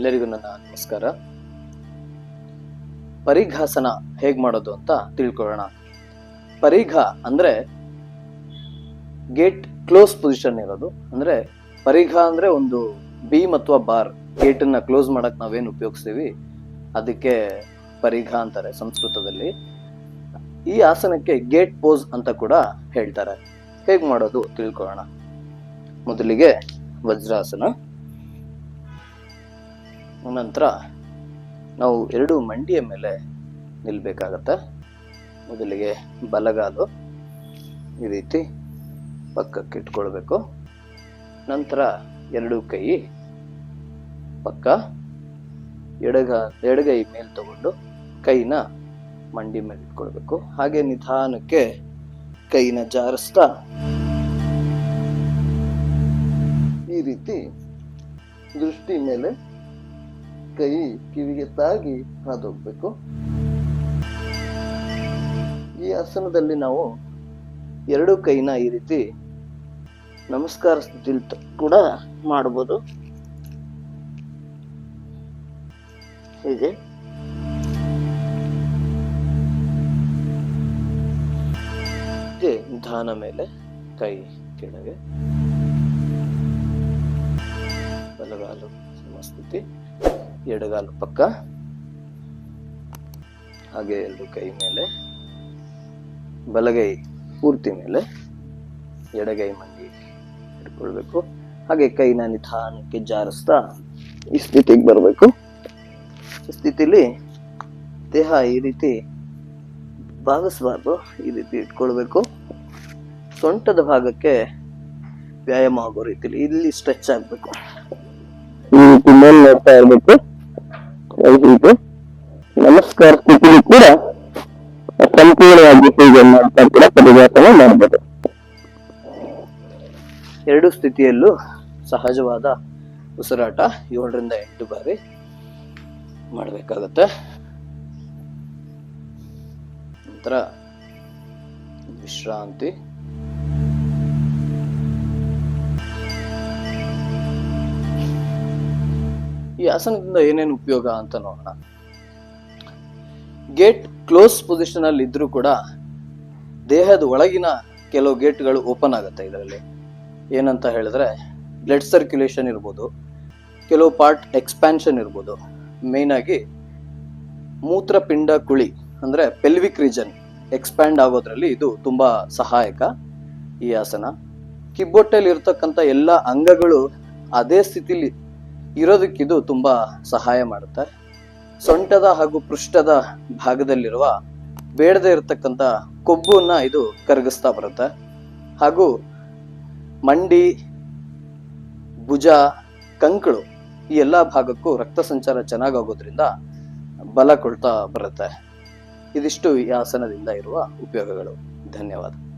ನಮಸ್ಕಾರ. ಪರಿಘಾಸನ ಹೇಗ್ ಮಾಡೋದು ಅಂತ ತಿಳ್ಕೊಳ್ಳೋಣ. ಪರಿಘ ಅಂದ್ರೆ ಗೇಟ್ ಕ್ಲೋಸ್ ಪೊಸಿಷನ್ ಇರೋದು. ಅಂದ್ರೆ ಪರಿಘ ಅಂದ್ರೆ ಒಂದು ಬೀಮ್ ಅಥವಾ ಬಾರ್ ಗೇಟ್ ಅನ್ನ ಕ್ಲೋಸ್ ಮಾಡಕ್ ನಾವೇನು ಉಪಯೋಗಿಸ್ತೀವಿ? ಅದಕ್ಕೆ ಪರಿಘ ಅಂತಾರೆ ಸಂಸ್ಕೃತದಲ್ಲಿ. ಈ ಆಸನಕ್ಕೆ ಗೇಟ್ ಪೋಸ್ ಅಂತ ಕೂಡ ಹೇಳ್ತಾರೆ. ಹೇಗ್ ಮಾಡೋದು ತಿಳ್ಕೊಳ್ಳೋಣ. ಮೊದಲಿಗೆ ವಜ್ರಾಸನ. ನಂತರ ನಾವು ಎರಡು ಮಂಡಿಯ ಮೇಲೆ ನಿಲ್ಲಬೇಕಾಗತ್ತೆ ಮೊದಲಿಗೆ ಬಲಗಾಲು ಈ ರೀತಿ ಪಕ್ಕಕ್ಕೆ ಇಟ್ಕೊಳ್ಬೇಕು. ನಂತರ ಎರಡು ಕೈ ಪಕ್ಕ, ಎಡಗ, ಎಡಗೈ ಮೇಲೆ ತಗೊಂಡು ಕೈನ ಮಂಡಿ ಮೇಲೆ ಇಟ್ಕೊಳ್ಬೇಕು. ಹಾಗೆ ನಿಧಾನಕ್ಕೆ ಕೈನ ಜಾರಿಸ್ತಾ ಈ ರೀತಿ ದೃಷ್ಟಿ ಮೇಲೆ ಕೈ ಕಿವಿಗೆ ತಾಗಿ ಹಾದೋಗ್ಬೇಕು. ಈ ಆಸನದಲ್ಲಿ ನಾವು ಎರಡು ಕೈನ ಈ ರೀತಿ ನಮಸ್ಕಾರ ಸ್ಥಿತಿಲಿ ಕೂಡ ಮಾಡಬಹುದು. ಹೀಗೆ. ಹೀಗೆ ನಿಧಾನ ಮೇಲೆ ಕೈ ಕೆಳಗೆ. ಬಲಗಾಲು ಸಮಸ್ಥಿತಿ. ಎಡಗಾಲು ಪಕ್ಕ. ಹಾಗೆ ಎರಡು ಕೈ ಮೇಲೆ. ಬಲಗೈ ಪೂರ್ತಿ ಮೇಲೆ. ಎಡಗೈ ಮಂಡಿ ಇಟ್ಕೊಳ್ಬೇಕು. ಹಾಗೆ ಕೈನ ನಿಧಾನಕ್ಕೆ ಜಾರಿಸ್ತಾ ಈ ಸ್ಥಿತಿಗೆ ಬರಬೇಕು. ಸ್ಥಿತಿಲಿ ದೇಹ ಈ ರೀತಿ ಭಾಗಿಸ್ಬಾರ್ದು, ಈ ರೀತಿ ಇಟ್ಕೊಳ್ಬೇಕು. ಸೊಂಟದ ಭಾಗಕ್ಕೆ ವ್ಯಾಯಾಮ ಆಗೋ ರೀತಿಲಿ ಇಲ್ಲಿ ಸ್ಟ್ರೆಚ್ ಆಗ್ಬೇಕು. ಈ ರೀತಿ ಮೇಲೆ ನೋಡ್ತಾ ಇರ್ಬೇಕು. ಹೀಗೆ ನಮಸ್ಕಾರ, ಸ್ಥಿತಿಲಿ ಕೂಡ ಸಂಪೂರ್ಣವಾಗಿ ಪೂಜೆ ಮಾಡ್ತಾ ಕೂಡ ಪರಿವರ್ತನೆ ಮಾಡಬಹುದು ಎರಡು ಸ್ಥಿತಿಯಲ್ಲೂ ಸಹಜವಾದ ಉಸಿರಾಟ ಏಳರಿಂದ ಎಂಟು ಬಾರಿ ಮಾಡಬೇಕಾಗತ್ತೆ. ನಂತರ ವಿಶ್ರಾಂತಿ. ಈ ಆಸನದಿಂದ ಏನೇನು ಉಪಯೋಗ ಅಂತ ನೋಡೋಣ. ಗೇಟ್ ಕ್ಲೋಸ್ ಪೊಸಿಷನ್ ಅಲ್ಲಿ ಇದ್ರೂ ಕೂಡ ದೇಹದ ಒಳಗಿನ ಕೆಲವು ಗೇಟ್ಗಳು ಓಪನ್ ಆಗುತ್ತೆ ಇದರಲ್ಲಿ. ಏನಂತ ಹೇಳಿದ್ರೆ ಬ್ಲಡ್ ಸರ್ಕ್ಯುಲೇಷನ್ ಇರ್ಬೋದು, ಕೆಲವು ಪಾರ್ಟ್ ಎಕ್ಸ್ಪ್ಯಾನ್ಷನ್ ಇರ್ಬೋದು. ಮೇನ್ ಆಗಿ ಮೂತ್ರಪಿಂಡ ಕುಳಿ ಅಂದ್ರೆ ಪೆಲ್ವಿಕ್ ರೀಜನ್ ಎಕ್ಸ್ಪ್ಯಾಂಡ್ ಆಗೋದ್ರಲ್ಲಿ ಇದು ತುಂಬಾ ಸಹಾಯಕ ಈ ಆಸನ. ಕಿಬ್ಬೊಟ್ಟೆಯಲ್ಲಿ ಇರ್ತಕ್ಕಂಥ ಎಲ್ಲ ಅಂಗಗಳು ಅದೇ ಸ್ಥಿತಿಲಿ ಇರೋದಕ್ಕಿದು ತುಂಬಾ ಸಹಾಯ ಮಾಡುತ್ತೆ. ಸೊಂಟದ ಹಾಗೂ ಪೃಷ್ಠದ ಭಾಗದಲ್ಲಿರುವ ಬೇಡದೇ ಇರತಕ್ಕಂಥ ಕೊಬ್ಬನ್ನ ಇದು ಕರಗಿಸ್ತಾ ಬರುತ್ತೆ. ಹಾಗೂ ಮಂಡಿ, ಭುಜ, ಕಂಕಳು ಈ ಎಲ್ಲ ಭಾಗಕ್ಕೂ ರಕ್ತ ಸಂಚಾರ ಚೆನ್ನಾಗಾಗೋದ್ರಿಂದ ಬಲ ಕೊಳ್ತಾ ಬರುತ್ತೆ. ಇದಿಷ್ಟು ಈ ಆಸನದಿಂದ ಇರುವ ಉಪಯೋಗಗಳು. ಧನ್ಯವಾದ.